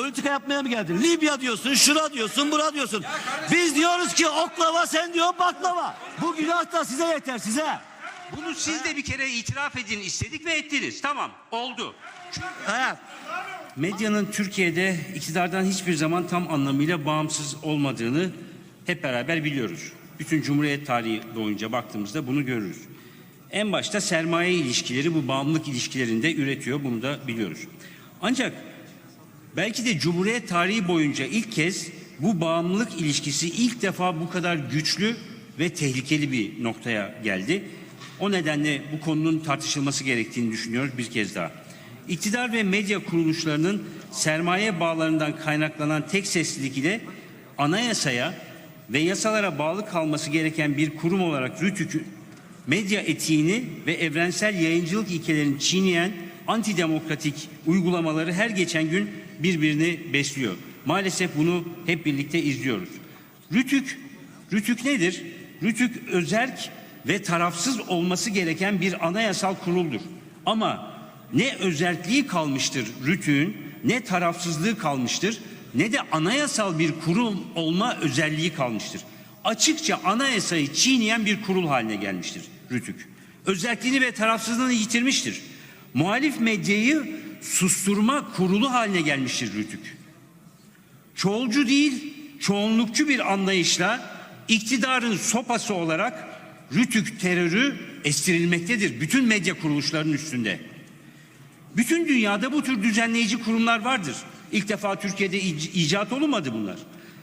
Politika yapmaya mı geldin? Libya diyorsun, şura diyorsun, bura diyorsun. Biz diyoruz ki oklava sen diyor baklava. Bu günah da size yeter size. Bunu siz de bir kere itiraf edin istedik ve ettiniz. Tamam oldu. Evet. Medyanın Türkiye'de iktidardan hiçbir zaman tam anlamıyla bağımsız olmadığını hep beraber biliyoruz. Bütün Cumhuriyet tarihi boyunca baktığımızda bunu görürüz. En başta sermaye ilişkileri bu bağımlılık ilişkilerinde üretiyor. Bunu da biliyoruz. Ancak belki de Cumhuriyet tarihi boyunca ilk kez bu bağımlılık ilişkisi ilk defa bu kadar güçlü ve tehlikeli bir noktaya geldi. O nedenle bu konunun tartışılması gerektiğini düşünüyoruz bir kez daha. İktidar ve medya kuruluşlarının sermaye bağlarından kaynaklanan tek seslilik ile anayasaya ve yasalara bağlı kalması gereken bir kurum olarak RTÜK'ü medya etiğini ve evrensel yayıncılık ilkelerini çiğneyen antidemokratik uygulamaları her geçen gün birbirini besliyor. Maalesef bunu hep birlikte izliyoruz. Rütük, Rütük nedir? Rütük özerk ve tarafsız olması gereken bir anayasal kuruldur. Ama ne özerkliği kalmıştır Rütük'ün, ne tarafsızlığı kalmıştır, ne de anayasal bir kurum olma özelliği kalmıştır. Açıkça anayasayı çiğneyen bir kurul haline gelmiştir Rütük. Özerkliğini ve tarafsızlığını yitirmiştir. Muhalif medyayı susturma kurulu haline gelmiştir Rütük çoğulcu değil, çoğunlukçu bir anlayışla iktidarın sopası olarak Rütük terörü estirilmektedir bütün medya kuruluşlarının üstünde. Bütün dünyada bu tür düzenleyici kurumlar vardır. İlk defa Türkiye'de ic- icat olmadı bunlar.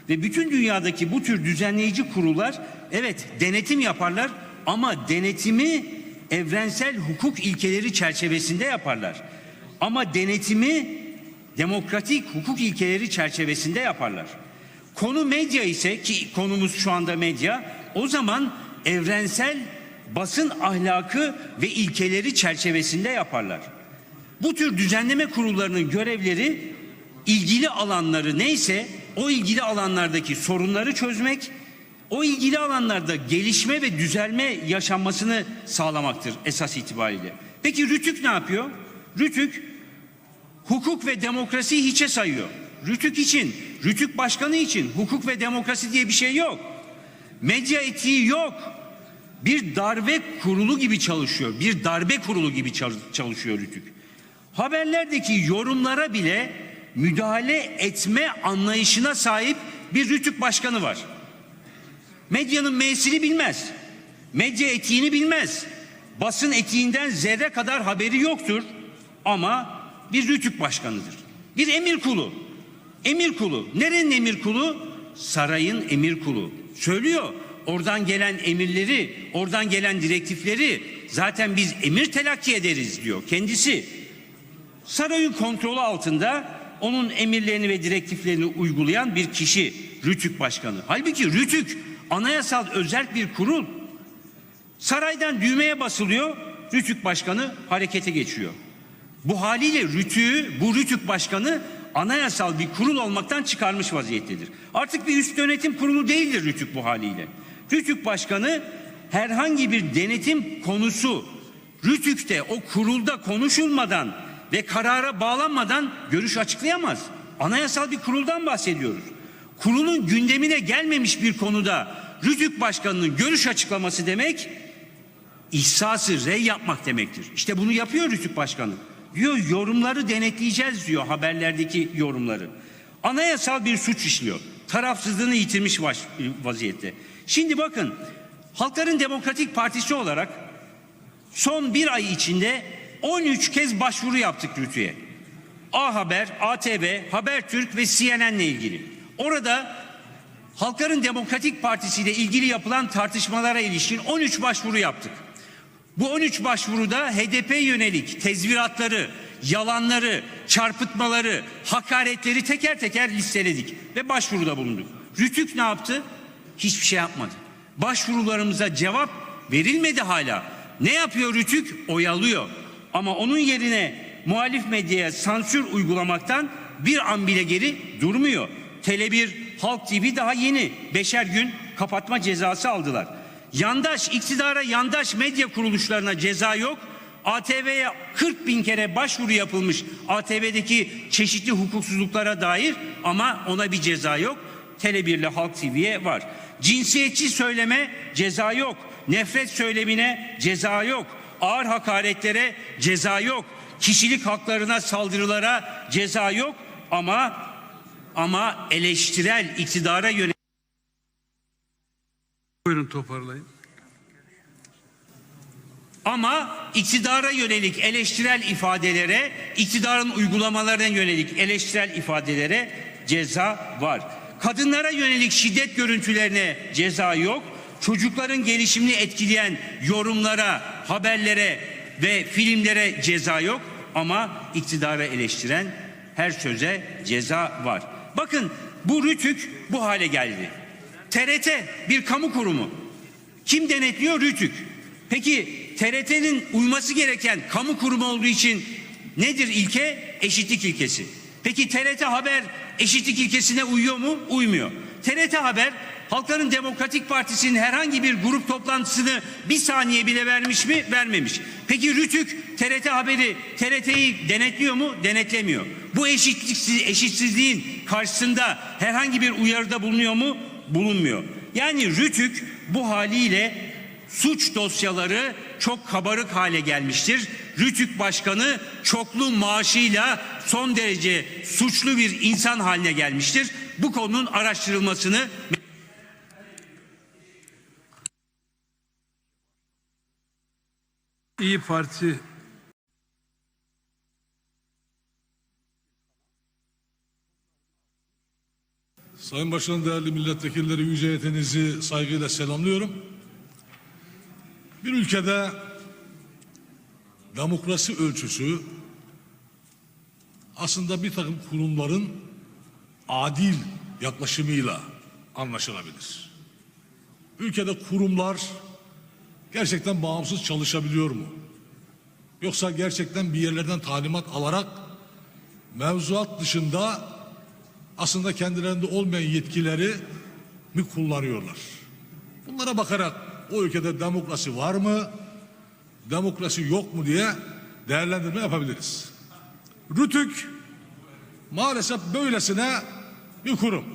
Ve bütün dünyadaki bu tür düzenleyici kurullar evet denetim yaparlar ama denetimi evrensel hukuk ilkeleri çerçevesinde yaparlar. Ama denetimi demokratik hukuk ilkeleri çerçevesinde yaparlar. Konu medya ise ki konumuz şu anda medya o zaman evrensel basın ahlakı ve ilkeleri çerçevesinde yaparlar. Bu tür düzenleme kurullarının görevleri ilgili alanları neyse o ilgili alanlardaki sorunları çözmek, o ilgili alanlarda gelişme ve düzelme yaşanmasını sağlamaktır esas itibariyle. Peki Rütük ne yapıyor? Rütük hukuk ve demokrasiyi hiçe sayıyor. Rütük için, Rütük başkanı için hukuk ve demokrasi diye bir şey yok. Medya etiği yok. Bir darbe kurulu gibi çalışıyor. Bir darbe kurulu gibi çal- çalışıyor Rütük. Haberlerdeki yorumlara bile müdahale etme anlayışına sahip bir Rütük başkanı var. Medyanın M'sini bilmez. Medya etiğini bilmez. Basın etiğinden zerre kadar haberi yoktur. Ama bir rütük başkanıdır. Bir emir kulu. Emir kulu. Nerenin emir kulu? Sarayın emir kulu. Söylüyor. Oradan gelen emirleri, oradan gelen direktifleri zaten biz emir telakki ederiz diyor kendisi. Sarayın kontrolü altında onun emirlerini ve direktiflerini uygulayan bir kişi Rütük Başkanı. Halbuki Rütük anayasal özel bir kurul. Saraydan düğmeye basılıyor, Rütük Başkanı harekete geçiyor. Bu haliyle Rütük'ü, bu Rütük Başkanı anayasal bir kurul olmaktan çıkarmış vaziyettedir. Artık bir üst yönetim kurulu değildir Rütük bu haliyle. Rütük Başkanı herhangi bir denetim konusu Rütük'te o kurulda konuşulmadan ve karara bağlanmadan görüş açıklayamaz. Anayasal bir kuruldan bahsediyoruz. Kurulun gündemine gelmemiş bir konuda Rütük Başkanı'nın görüş açıklaması demek ihsası rey yapmak demektir. İşte bunu yapıyor Rütük Başkanı. Diyor yorumları denetleyeceğiz diyor haberlerdeki yorumları. Anayasal bir suç işliyor. Tarafsızlığını yitirmiş vaziyette. Şimdi bakın Halkların Demokratik Partisi olarak son bir ay içinde 13 kez başvuru yaptık Rütü'ye. A Haber, ATV, Habertürk ve CNN'le ilgili. Orada Halkların Demokratik Partisi ile ilgili yapılan tartışmalara ilişkin 13 başvuru yaptık. Bu 13 başvuruda HDP yönelik tezviratları, yalanları, çarpıtmaları, hakaretleri teker teker listeledik ve başvuruda bulunduk. Rütük ne yaptı? Hiçbir şey yapmadı. Başvurularımıza cevap verilmedi hala. Ne yapıyor Rütük? Oyalıyor. Ama onun yerine muhalif medyaya sansür uygulamaktan bir an bile geri durmuyor. Tele1, Halk TV daha yeni beşer gün kapatma cezası aldılar. Yandaş iktidara yandaş medya kuruluşlarına ceza yok ATV'ye 40 bin kere başvuru yapılmış ATV'deki çeşitli hukuksuzluklara dair ama ona bir ceza yok. Tele1 ile Halk TV'ye var. Cinsiyetçi söyleme ceza yok. Nefret söylemine ceza yok. Ağır hakaretlere ceza yok. Kişilik haklarına saldırılara ceza yok ama ama eleştirel iktidara yönelik Buyurun toparlayın. Ama iktidara yönelik eleştirel ifadelere, iktidarın uygulamalarına yönelik eleştirel ifadelere ceza var. Kadınlara yönelik şiddet görüntülerine ceza yok. Çocukların gelişimini etkileyen yorumlara, haberlere ve filmlere ceza yok. Ama iktidara eleştiren her söze ceza var. Bakın bu rütük bu hale geldi. TRT bir kamu kurumu. Kim denetliyor? Rütük. Peki TRT'nin uyması gereken kamu kurumu olduğu için nedir ilke? Eşitlik ilkesi. Peki TRT Haber eşitlik ilkesine uyuyor mu? Uymuyor. TRT Haber Halkların Demokratik Partisi'nin herhangi bir grup toplantısını bir saniye bile vermiş mi? Vermemiş. Peki Rütük TRT Haberi TRT'yi denetliyor mu? Denetlemiyor. Bu eşitliksiz, eşitsizliğin karşısında herhangi bir uyarıda bulunuyor mu? Bulunmuyor. Yani Rütük bu haliyle suç dosyaları çok kabarık hale gelmiştir. Rütük Başkanı çoklu maaşıyla son derece suçlu bir insan haline gelmiştir. Bu konunun araştırılmasını İyi Parti Sayın Başkan, değerli milletvekilleri, yüce heyetinizi saygıyla selamlıyorum. Bir ülkede demokrasi ölçüsü aslında bir takım kurumların adil yaklaşımıyla anlaşılabilir. Ülkede kurumlar gerçekten bağımsız çalışabiliyor mu? Yoksa gerçekten bir yerlerden talimat alarak mevzuat dışında aslında kendilerinde olmayan yetkileri mi kullanıyorlar? Bunlara bakarak o ülkede demokrasi var mı, demokrasi yok mu diye değerlendirme yapabiliriz. Rütük maalesef böylesine bir kurum.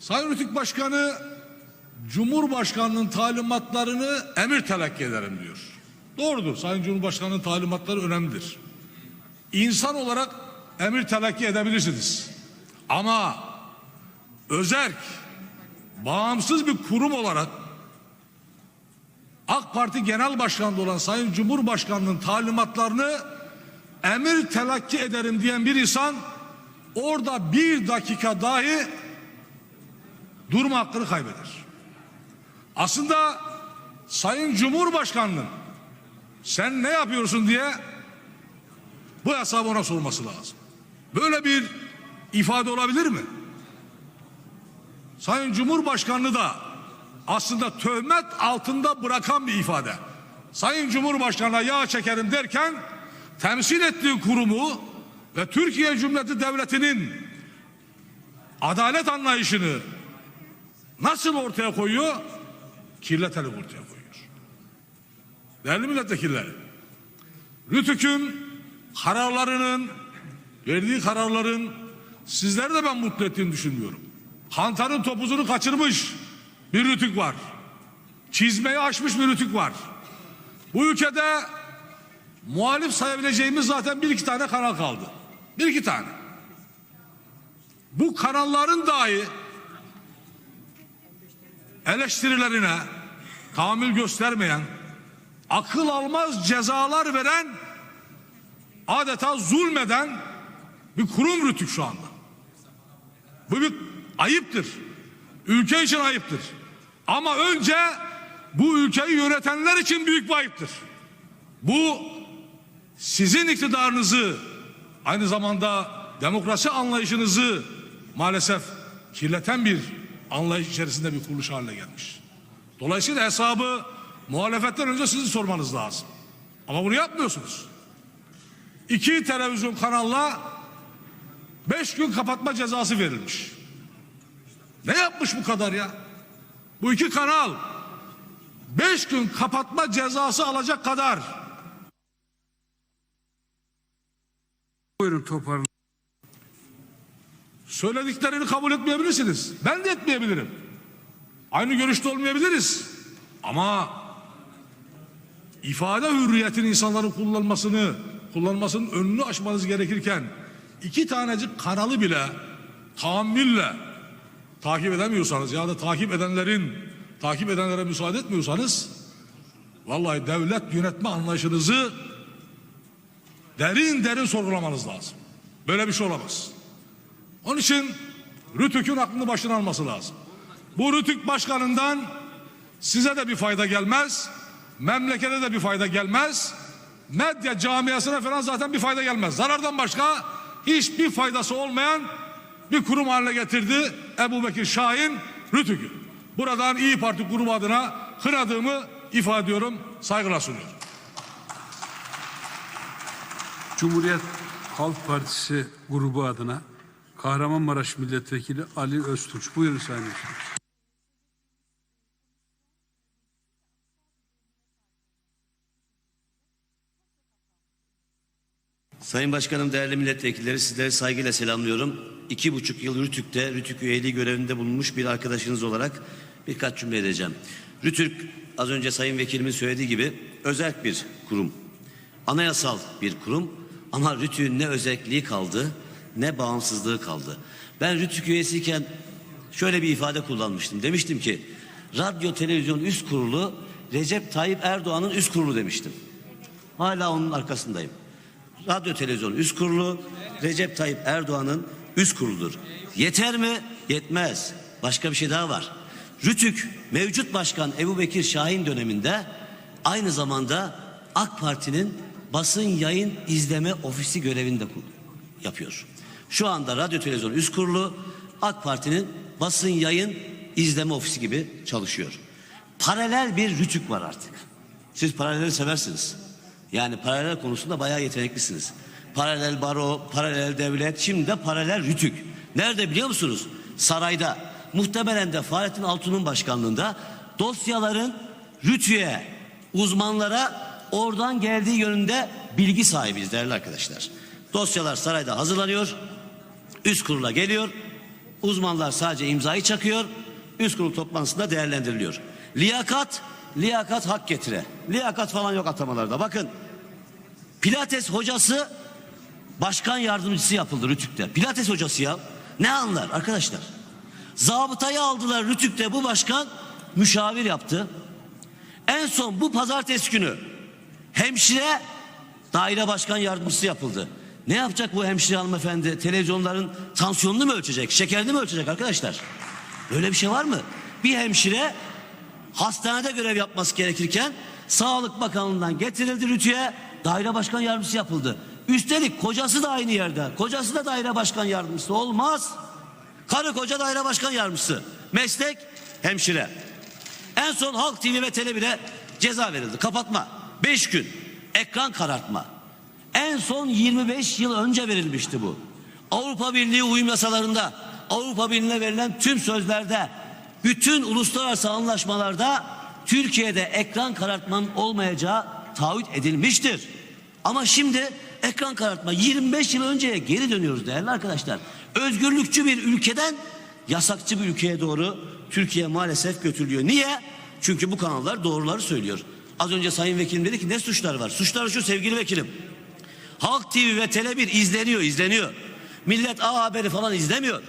Sayın Rütük Başkanı Cumhurbaşkanının talimatlarını emir telakki ederim diyor. Doğrudur. Sayın Cumhurbaşkanının talimatları önemlidir. İnsan olarak emir telakki edebilirsiniz. Ama özerk, bağımsız bir kurum olarak AK Parti Genel Başkanı olan Sayın Cumhurbaşkanının talimatlarını emir telakki ederim diyen bir insan orada bir dakika dahi durma hakkını kaybeder. Aslında Sayın Cumhurbaşkanının sen ne yapıyorsun diye bu hesabı ona sorması lazım. Böyle bir ifade olabilir mi? Sayın Cumhurbaşkanı da aslında töhmet altında bırakan bir ifade. Sayın Cumhurbaşkanı'na yağ çekerim derken temsil ettiği kurumu ve Türkiye Cumhuriyeti Devleti'nin adalet anlayışını nasıl ortaya koyuyor? Kirleterek ortaya koyuyor. Değerli milletvekilleri, Rütük'ün kararlarının verdiği kararların sizleri de ben mutlu ettiğini düşünmüyorum. Kantarın topuzunu kaçırmış bir rütük var. Çizmeyi aşmış bir rütük var. Bu ülkede muhalif sayabileceğimiz zaten bir iki tane kanal kaldı. Bir iki tane. Bu kanalların dahi eleştirilerine tahammül göstermeyen, akıl almaz cezalar veren, adeta zulmeden bir kurum rütük şu anda. Bu bir ayıptır. Ülke için ayıptır. Ama önce bu ülkeyi yönetenler için büyük bir ayıptır. Bu sizin iktidarınızı aynı zamanda demokrasi anlayışınızı maalesef kirleten bir anlayış içerisinde bir kuruluş haline gelmiş. Dolayısıyla hesabı muhalefetten önce sizin sormanız lazım. Ama bunu yapmıyorsunuz. İki televizyon kanalla beş gün kapatma cezası verilmiş. Ne yapmış bu kadar ya? Bu iki kanal beş gün kapatma cezası alacak kadar Buyurun toparlayın. Söylediklerini kabul etmeyebilirsiniz. Ben de etmeyebilirim. Aynı görüşte olmayabiliriz. Ama ifade hürriyetini insanların kullanmasını kullanmasının önünü aşmanız gerekirken iki tanecik kanalı bile tahammülle takip edemiyorsanız ya da takip edenlerin takip edenlere müsaade etmiyorsanız vallahi devlet yönetme anlayışınızı derin derin sorgulamanız lazım. Böyle bir şey olamaz. Onun için Rütük'ün aklını başına alması lazım. Bu Rütük başkanından size de bir fayda gelmez. Memlekete de bir fayda gelmez. Medya camiasına falan zaten bir fayda gelmez. Zarardan başka hiçbir faydası olmayan bir kurum haline getirdi Ebu Bekir Şahin Rütük'ü. Buradan İyi Parti grubu adına kınadığımı ifade ediyorum, saygılar sunuyorum. Cumhuriyet Halk Partisi grubu adına Kahramanmaraş Milletvekili Ali Öztunç. Buyurun Sayın Öztunç. Sayın Başkanım, değerli milletvekilleri sizleri saygıyla selamlıyorum. İki buçuk yıl Rütük'te, Rütük üyeliği görevinde bulunmuş bir arkadaşınız olarak birkaç cümle edeceğim. Rütük, az önce Sayın Vekilimin söylediği gibi özel bir kurum. Anayasal bir kurum ama Rütük'ün ne özelliği kaldı ne bağımsızlığı kaldı. Ben Rütük üyesiyken şöyle bir ifade kullanmıştım. Demiştim ki radyo televizyon üst kurulu Recep Tayyip Erdoğan'ın üst kurulu demiştim. Hala onun arkasındayım. Radyo Televizyon Üst Kurulu Recep Tayyip Erdoğan'ın üst kuruludur. Yeter mi? Yetmez. Başka bir şey daha var. Rütük mevcut başkan Ebu Bekir Şahin döneminde aynı zamanda AK Parti'nin basın yayın izleme ofisi görevinde kul- yapıyor. Şu anda Radyo Televizyon Üst Kurulu AK Parti'nin basın yayın izleme ofisi gibi çalışıyor. Paralel bir rütük var artık. Siz paraleli seversiniz. Yani paralel konusunda bayağı yeteneklisiniz. Paralel baro, paralel devlet, şimdi de paralel rütük. Nerede biliyor musunuz? Sarayda. Muhtemelen de Fahrettin Altun'un başkanlığında dosyaların rütüye, uzmanlara oradan geldiği yönünde bilgi sahibiyiz değerli arkadaşlar. Dosyalar sarayda hazırlanıyor, üst kurula geliyor, uzmanlar sadece imzayı çakıyor, üst kurul toplantısında değerlendiriliyor. Liyakat, liyakat hak getire. Liyakat falan yok atamalarda. Bakın, Pilates hocası başkan yardımcısı yapıldı Rütük'te. Pilates hocası ya. Ne anlar arkadaşlar? Zabıtayı aldılar Rütük'te bu başkan müşavir yaptı. En son bu pazartesi günü hemşire daire başkan yardımcısı yapıldı. Ne yapacak bu hemşire hanımefendi? Televizyonların tansiyonunu mu ölçecek? Şekerini mi ölçecek arkadaşlar? Böyle bir şey var mı? Bir hemşire hastanede görev yapması gerekirken Sağlık Bakanlığı'ndan getirildi Rütü'ye daire başkan yardımcısı yapıldı. Üstelik kocası da aynı yerde. Kocası da daire başkan yardımcısı olmaz. Karı koca daire başkan yardımcısı. Meslek hemşire. En son Halk TV ve Tele1'e ceza verildi. Kapatma. 5 gün. Ekran karartma. En son 25 yıl önce verilmişti bu. Avrupa Birliği uyum yasalarında, Avrupa Birliği'ne verilen tüm sözlerde, bütün uluslararası anlaşmalarda Türkiye'de ekran karartmanın olmayacağı taahhüt edilmiştir. Ama şimdi ekran karartma 25 yıl önceye geri dönüyoruz değerli arkadaşlar. Özgürlükçü bir ülkeden yasakçı bir ülkeye doğru Türkiye maalesef götürülüyor. Niye? Çünkü bu kanallar doğruları söylüyor. Az önce Sayın Vekilim dedi ki ne suçlar var? Suçlar şu sevgili vekilim. Halk TV ve Tele1 izleniyor, izleniyor. Millet A Haberi falan izlemiyor.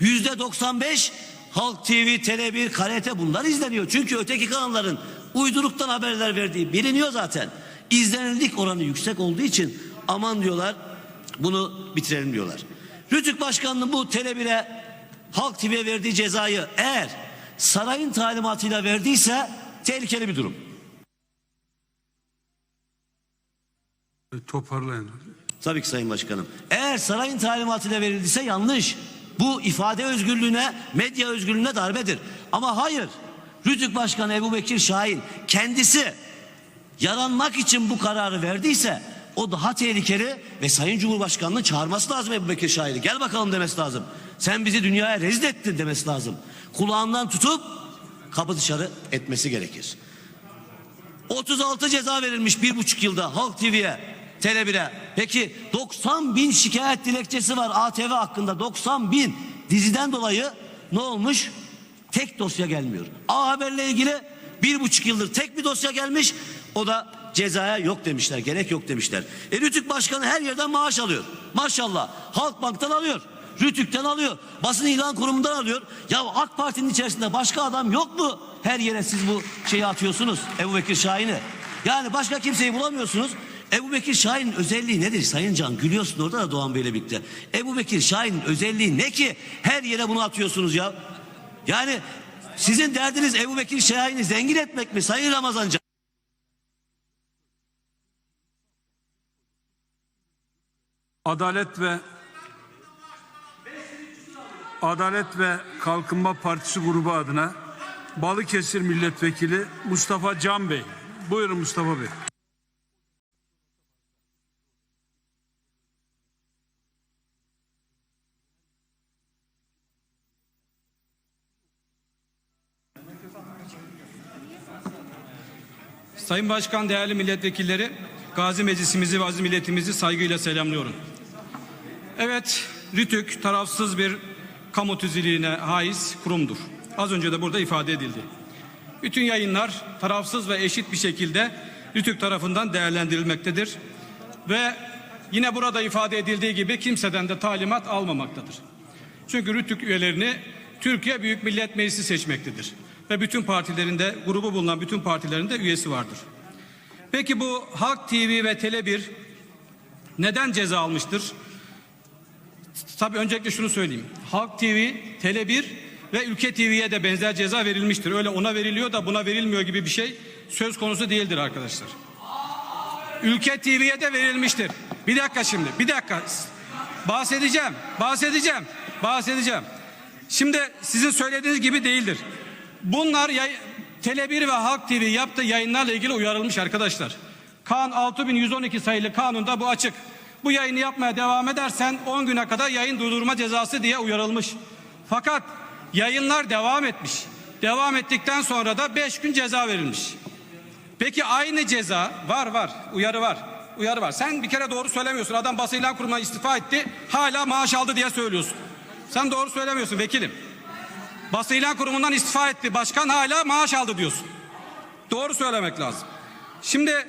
Yüzde 95 Halk TV, Tele1, KRT bunlar izleniyor. Çünkü öteki kanalların uyduruktan haberler verdiği biliniyor zaten. İzlenirlik oranı yüksek olduğu için aman diyorlar bunu bitirelim diyorlar. Rütük Başkanı'nın bu Tele1'e Halk TV'ye verdiği cezayı eğer sarayın talimatıyla verdiyse tehlikeli bir durum. Toparlayın. Tabii ki Sayın Başkanım. Eğer sarayın talimatıyla verildiyse yanlış. Bu ifade özgürlüğüne, medya özgürlüğüne darbedir. Ama hayır. Rütük Başkanı Ebu Bekir Şahin kendisi yaranmak için bu kararı verdiyse o daha tehlikeli ve Sayın Cumhurbaşkanı'nın çağırması lazım Ebu Bekir Şahin'i. Gel bakalım demesi lazım. Sen bizi dünyaya rezil ettin demesi lazım. Kulağından tutup kapı dışarı etmesi gerekir. 36 ceza verilmiş bir buçuk yılda Halk TV'ye, Tele1'e. Peki 90 bin şikayet dilekçesi var ATV hakkında 90 bin diziden dolayı ne olmuş? Tek dosya gelmiyor. A Haber'le ilgili bir buçuk yıldır tek bir dosya gelmiş. O da cezaya yok demişler. Gerek yok demişler. E Rütük Başkanı her yerden maaş alıyor. Maşallah. Halkbank'tan alıyor. Rütük'ten alıyor. Basın ilan kurumundan alıyor. Ya AK Parti'nin içerisinde başka adam yok mu? Her yere siz bu şeyi atıyorsunuz. Ebu Bekir Şahin'i. Yani başka kimseyi bulamıyorsunuz. Ebu Bekir Şahin'in özelliği nedir Sayın Can? Gülüyorsun orada da Doğan Bey'le birlikte. Ebu Bekir Şahin'in özelliği ne ki her yere bunu atıyorsunuz ya? Yani sizin derdiniz Ebu Bekir Şahin'i zengin etmek mi Sayın Ramazan Can? Adalet ve Adalet ve Kalkınma Partisi grubu adına Balıkesir Milletvekili Mustafa Can Bey. Buyurun Mustafa Bey. Sayın Başkan, değerli milletvekilleri, Gazi Meclisimizi ve aziz milletimizi saygıyla selamlıyorum. Evet, RÜTÜK tarafsız bir kamu tüzüğüne haiz kurumdur. Az önce de burada ifade edildi. Bütün yayınlar tarafsız ve eşit bir şekilde RÜTÜK tarafından değerlendirilmektedir. Ve yine burada ifade edildiği gibi kimseden de talimat almamaktadır. Çünkü RÜTÜK üyelerini Türkiye Büyük Millet Meclisi seçmektedir. Ve bütün partilerinde, grubu bulunan bütün partilerinde üyesi vardır. Peki bu Halk TV ve Tele1 neden ceza almıştır? Tabii öncelikle şunu söyleyeyim. Halk TV, Tele1 ve Ülke TV'ye de benzer ceza verilmiştir. Öyle ona veriliyor da buna verilmiyor gibi bir şey söz konusu değildir arkadaşlar. Ülke TV'ye de verilmiştir. Bir dakika şimdi, bir dakika. Bahsedeceğim, bahsedeceğim, bahsedeceğim. Şimdi sizin söylediğiniz gibi değildir. Bunlar yay, Tele1 ve Halk TV yaptığı yayınlarla ilgili uyarılmış arkadaşlar. Kanun 6112 sayılı kanunda bu açık. Bu yayını yapmaya devam edersen 10 güne kadar yayın durdurma cezası diye uyarılmış. Fakat yayınlar devam etmiş. Devam ettikten sonra da 5 gün ceza verilmiş. Peki aynı ceza var var uyarı var. Uyarı var. Sen bir kere doğru söylemiyorsun. Adam basın ilan kurumuna istifa etti. Hala maaş aldı diye söylüyorsun. Sen doğru söylemiyorsun vekilim. Basın ilan kurumundan istifa etti. Başkan hala maaş aldı diyorsun. Doğru söylemek lazım. Şimdi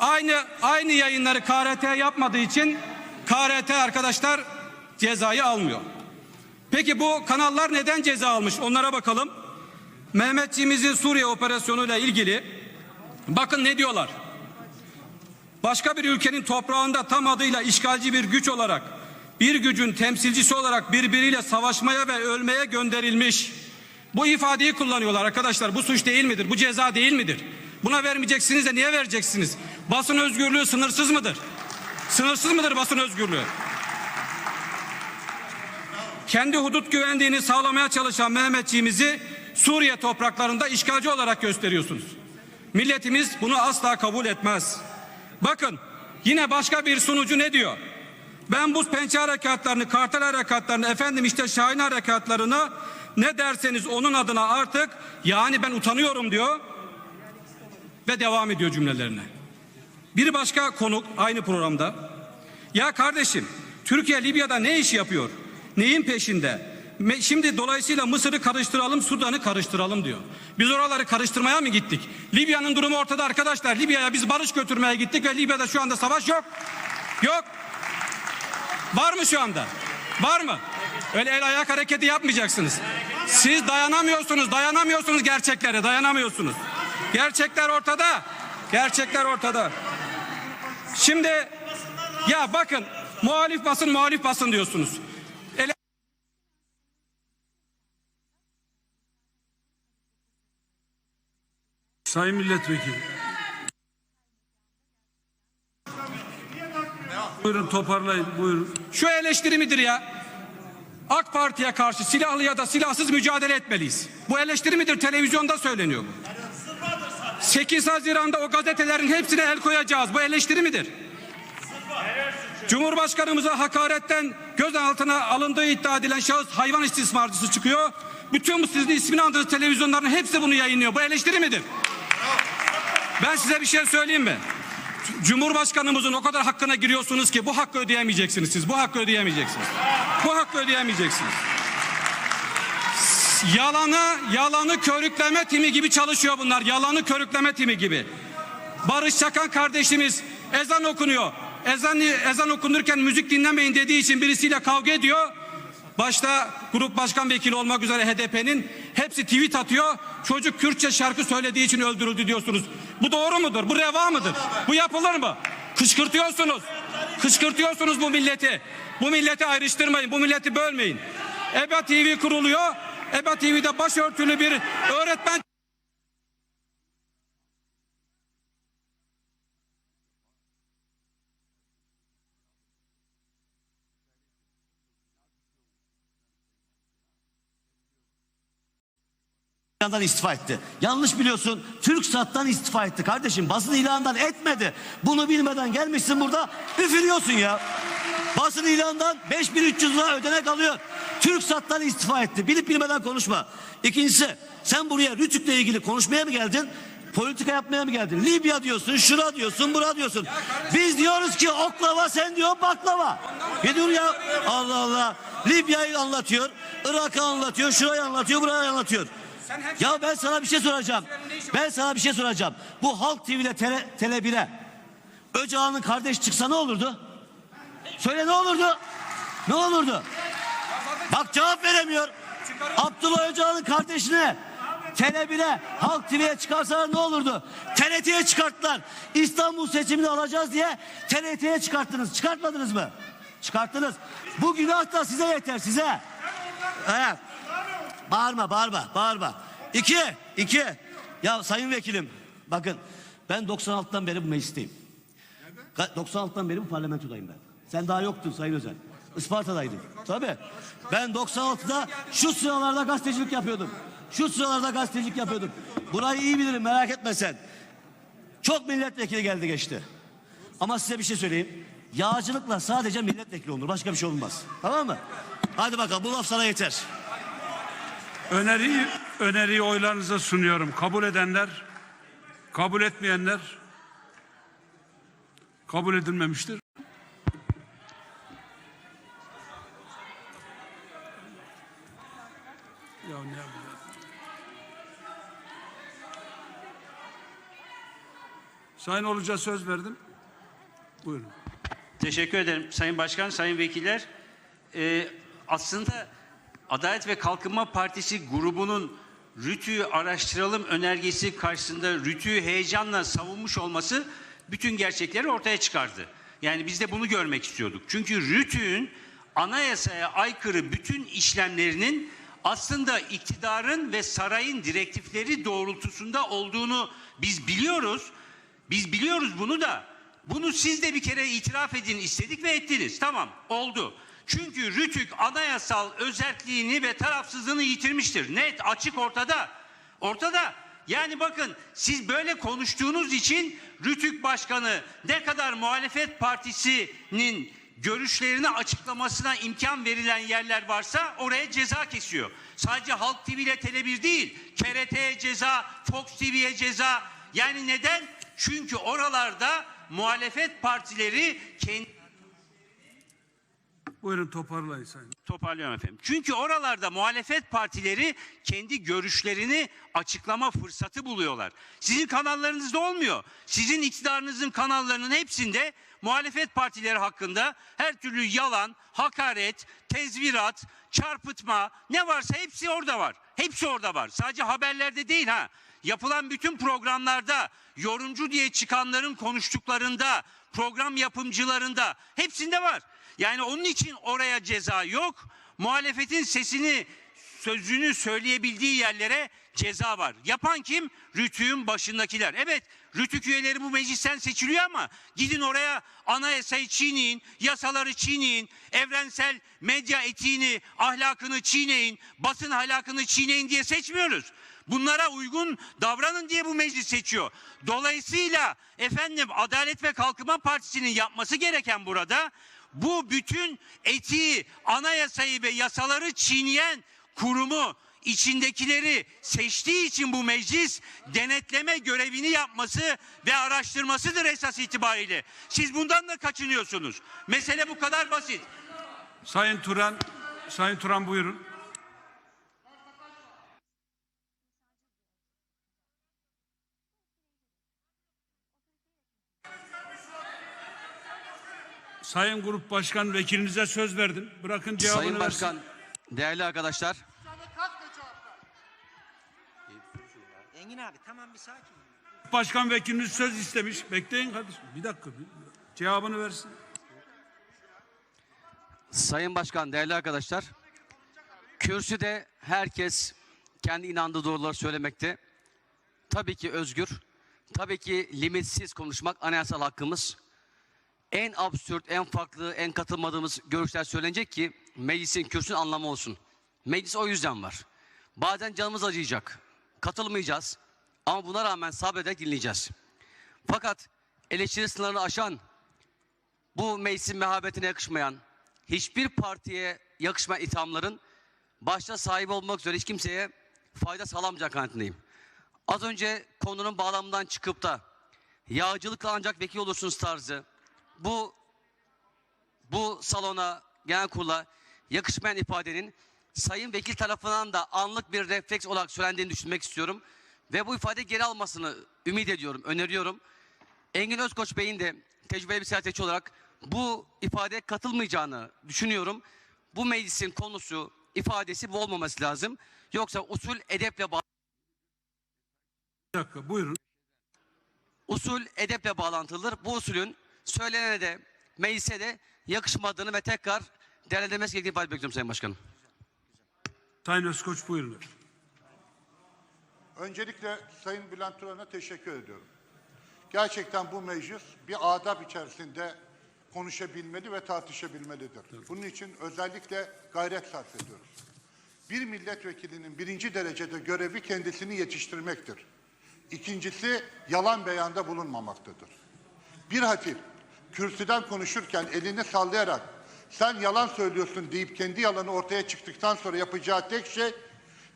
aynı aynı yayınları KRT yapmadığı için KRT arkadaşlar cezayı almıyor. Peki bu kanallar neden ceza almış? Onlara bakalım. Mehmetçiğimizin Suriye operasyonuyla ilgili bakın ne diyorlar. Başka bir ülkenin toprağında tam adıyla işgalci bir güç olarak bir gücün temsilcisi olarak birbiriyle savaşmaya ve ölmeye gönderilmiş. Bu ifadeyi kullanıyorlar arkadaşlar. Bu suç değil midir? Bu ceza değil midir? Buna vermeyeceksiniz de niye vereceksiniz? Basın özgürlüğü sınırsız mıdır? Sınırsız mıdır basın özgürlüğü? Kendi hudut güvenliğini sağlamaya çalışan Mehmetçiğimizi Suriye topraklarında işgalci olarak gösteriyorsunuz. Milletimiz bunu asla kabul etmez. Bakın yine başka bir sunucu ne diyor? Ben bu pençe harekatlarını, kartel harekatlarını, efendim işte Şahin harekatlarını ne derseniz onun adına artık yani ben utanıyorum diyor ve devam ediyor cümlelerine. Bir başka konuk aynı programda ya kardeşim Türkiye Libya'da ne iş yapıyor? Neyin peşinde? Şimdi dolayısıyla Mısır'ı karıştıralım, Sudan'ı karıştıralım diyor. Biz oraları karıştırmaya mı gittik? Libya'nın durumu ortada arkadaşlar. Libya'ya biz barış götürmeye gittik ve Libya'da şu anda savaş yok. Yok. Var mı şu anda? Var mı? Öyle el ayak hareketi yapmayacaksınız. Siz dayanamıyorsunuz, dayanamıyorsunuz gerçeklere, dayanamıyorsunuz. Gerçekler ortada. Gerçekler ortada. Şimdi ya bakın muhalif basın muhalif basın diyorsunuz. Sayın Milletvekili. Buyurun toparlayın. Buyurun. Şu eleştiri midir ya? AK Parti'ye karşı silahlı ya da silahsız mücadele etmeliyiz. Bu eleştiri midir? Televizyonda söyleniyor bu. 8 Haziran'da o gazetelerin hepsine el koyacağız. Bu eleştiri midir? Cumhurbaşkanımıza hakaretten gözaltına alındığı iddia edilen şahıs hayvan istismarcısı çıkıyor. Bütün bu sizin ismini andığınız televizyonların hepsi bunu yayınlıyor. Bu eleştiri midir? Ben size bir şey söyleyeyim mi? Cumhurbaşkanımızın o kadar hakkına giriyorsunuz ki bu hakkı ödeyemeyeceksiniz siz. Bu hakkı ödeyemeyeceksiniz. Bu hakkı ödeyemeyeceksiniz. Yalanı, yalanı körükleme timi gibi çalışıyor bunlar. Yalanı körükleme timi gibi. Barış Çakan kardeşimiz ezan okunuyor. Ezan, ezan okunurken müzik dinlemeyin dediği için birisiyle kavga ediyor. Başta grup başkan vekili olmak üzere HDP'nin hepsi tweet atıyor. Çocuk Kürtçe şarkı söylediği için öldürüldü diyorsunuz. Bu doğru mudur? Bu reva mıdır? Bu yapılır mı? Kışkırtıyorsunuz. Kışkırtıyorsunuz bu milleti. Bu milleti ayrıştırmayın. Bu milleti bölmeyin. EBA TV kuruluyor. EBA TV'de başörtülü bir öğretmen ilandan istifa etti. Yanlış biliyorsun. TürkSat'tan istifa etti kardeşim. Basın ilandan etmedi. Bunu bilmeden gelmişsin burada üfürüyorsun ya. Basın ilandan 5300 lira ödenek alıyor. TürkSat'tan istifa etti. Bilip bilmeden konuşma. İkincisi sen buraya Rütük'le ilgili konuşmaya mı geldin? Politika yapmaya mı geldin? Libya diyorsun, şura diyorsun, bura diyorsun. Biz diyoruz ki oklava, sen diyor baklava. Ne diyor ya? Allah Allah. Libya'yı anlatıyor, Irak'ı anlatıyor, şurayı anlatıyor, burayı anlatıyor. Ya ben sana bir şey soracağım. Ben sana bir şey soracağım. Bu Halk TV'de Tele, Tele 1'e Öcalan'ın kardeş çıksa ne olurdu? Söyle ne olurdu? Ne olurdu? Bak cevap veremiyor. Abdullah Öcalan'ın kardeşine Tele 1'e Halk TV'ye çıkarsalar ne olurdu? TRT'ye çıkarttılar. İstanbul seçimini alacağız diye TRT'ye çıkarttınız. Çıkartmadınız mı? Çıkarttınız. Bu günah da size yeter size. Evet. Bağırma, bağırma, bağırma. İki, iki. Ya sayın vekilim, bakın ben 96'dan beri bu meclisteyim. Ka- 96'dan beri bu parlamentodayım ben. Sen daha yoktun Sayın Özel. Isparta'daydın. Tabii. Ben 96'da şu sıralarda gazetecilik yapıyordum. Şu sıralarda gazetecilik yapıyordum. Burayı iyi bilirim merak etme sen. Çok milletvekili geldi geçti. Ama size bir şey söyleyeyim. Yağcılıkla sadece milletvekili olur. Başka bir şey olmaz. Tamam mı? Hadi bakalım bu laf sana yeter. Öneriyi, öneriyi oylarınıza sunuyorum. Kabul edenler, kabul etmeyenler kabul edilmemiştir. Ya ne? Sayın Oluca söz verdim. Buyurun. Teşekkür ederim Sayın Başkan, Sayın Vekiller. Ee, aslında Adalet ve Kalkınma Partisi grubunun RÜTÜ'yü araştıralım önergesi karşısında RÜTÜ'yü heyecanla savunmuş olması bütün gerçekleri ortaya çıkardı. Yani biz de bunu görmek istiyorduk. Çünkü RÜTÜ'nün anayasaya aykırı bütün işlemlerinin aslında iktidarın ve sarayın direktifleri doğrultusunda olduğunu biz biliyoruz. Biz biliyoruz bunu da bunu siz de bir kere itiraf edin istedik ve ettiniz. Tamam oldu. Çünkü Rütük anayasal özelliğini ve tarafsızlığını yitirmiştir. Net açık ortada. Ortada. Yani bakın siz böyle konuştuğunuz için Rütük Başkanı ne kadar muhalefet partisinin görüşlerini açıklamasına imkan verilen yerler varsa oraya ceza kesiyor. Sadece Halk TV ile Tele1 değil, KRT'ye ceza, Fox TV'ye ceza. Yani neden? Çünkü oralarda muhalefet partileri kendi Buyurun toparlayın sayın. Toparlıyorum efendim. Çünkü oralarda muhalefet partileri kendi görüşlerini açıklama fırsatı buluyorlar. Sizin kanallarınızda olmuyor. Sizin iktidarınızın kanallarının hepsinde muhalefet partileri hakkında her türlü yalan, hakaret, tezvirat, çarpıtma ne varsa hepsi orada var. Hepsi orada var. Sadece haberlerde değil ha. Yapılan bütün programlarda yorumcu diye çıkanların konuştuklarında, program yapımcılarında hepsinde var. Yani onun için oraya ceza yok. Muhalefetin sesini, sözünü söyleyebildiği yerlere ceza var. Yapan kim? Rütük'ün başındakiler. Evet, Rütük üyeleri bu meclisten seçiliyor ama gidin oraya anayasayı çiğneyin, yasaları çiğneyin, evrensel medya etiğini, ahlakını çiğneyin, basın ahlakını çiğneyin diye seçmiyoruz. Bunlara uygun davranın diye bu meclis seçiyor. Dolayısıyla efendim Adalet ve Kalkınma Partisi'nin yapması gereken burada bu bütün etiği, anayasayı ve yasaları çiğneyen kurumu içindekileri seçtiği için bu meclis denetleme görevini yapması ve araştırmasıdır esas itibariyle. Siz bundan da kaçınıyorsunuz. Mesele bu kadar basit. Sayın Turan, Sayın Turan buyurun. Sayın Grup Başkan Vekilinize söz verdim. Bırakın cevabını Sayın versin. Başkan, değerli arkadaşlar, Engin abi tamam bir sakin. Başkan Vekiliniz söz istemiş. Bekleyin kardeşim. Bir dakika. bir- Cevabını versin. Sayın Başkan, değerli arkadaşlar, kürsüde herkes kendi inandığı doğruları söylemekte. Tabii ki özgür, tabii ki limitsiz konuşmak anayasal hakkımız. En absürt, en farklı, en katılmadığımız görüşler söylenecek ki meclisin kürsünün anlamı olsun. Meclis o yüzden var. Bazen canımız acıyacak. Katılmayacağız. Ama buna rağmen sabrederek dinleyeceğiz. Fakat eleştiri sınırını aşan, bu meclisin mehabetine yakışmayan, hiçbir partiye yakışmayan ithamların başta sahibi olmak üzere hiç kimseye fayda sağlamayacak kanaatindeyim. Az önce konunun bağlamından çıkıp da yağcılıkla ancak vekil olursunuz tarzı bu bu salona genel kurula yakışmayan ifadenin sayın vekil tarafından da anlık bir refleks olarak söylendiğini düşünmek istiyorum. Ve bu ifade geri almasını ümit ediyorum, öneriyorum. Engin Özkoç Bey'in de tecrübeli bir siyasetçi olarak bu ifadeye katılmayacağını düşünüyorum. Bu meclisin konusu, ifadesi bu olmaması lazım. Yoksa usul edeple bağ- Bir dakika buyurun. usul edeple bağlantılıdır. Bu usulün söylenene de meclise de yakışmadığını ve tekrar değerlendirmesi gerektiğini ifade bekliyorum Sayın Başkanım. Sayın Özkoç buyurun. Öncelikle Sayın Bülent Turan'a teşekkür ediyorum. Gerçekten bu meclis bir adab içerisinde konuşabilmeli ve tartışabilmelidir. Bunun için özellikle gayret sarf ediyoruz. Bir milletvekilinin birinci derecede görevi kendisini yetiştirmektir. İkincisi yalan beyanda bulunmamaktadır. Bir hatip kürsüden konuşurken elini sallayarak sen yalan söylüyorsun deyip kendi yalanı ortaya çıktıktan sonra yapacağı tek şey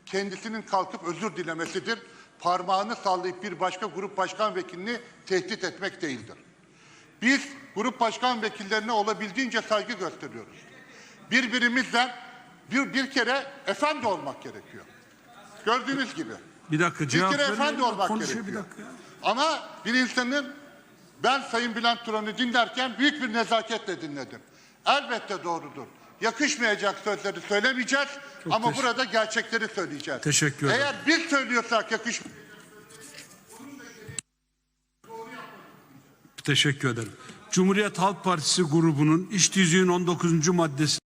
kendisinin kalkıp özür dilemesidir. Parmağını sallayıp bir başka grup başkan vekilini tehdit etmek değildir. Biz grup başkan vekillerine olabildiğince saygı gösteriyoruz. Birbirimizden bir, bir kere efendi olmak gerekiyor. Gördüğünüz gibi. Bir dakika Bir kere efendi olmak Konuşuyor bir gerekiyor. dakika. Ama bir insanın ben Sayın Bülent Turan'ı dinlerken büyük bir nezaketle dinledim. Elbette doğrudur. Yakışmayacak sözleri söylemeyeceğiz ama teşekkür- burada gerçekleri söyleyeceğiz. Teşekkür ederim. Eğer biz söylüyorsak yakış Teşekkür ederim. Cumhuriyet Halk Partisi grubunun iş tüzüğün 19. maddesi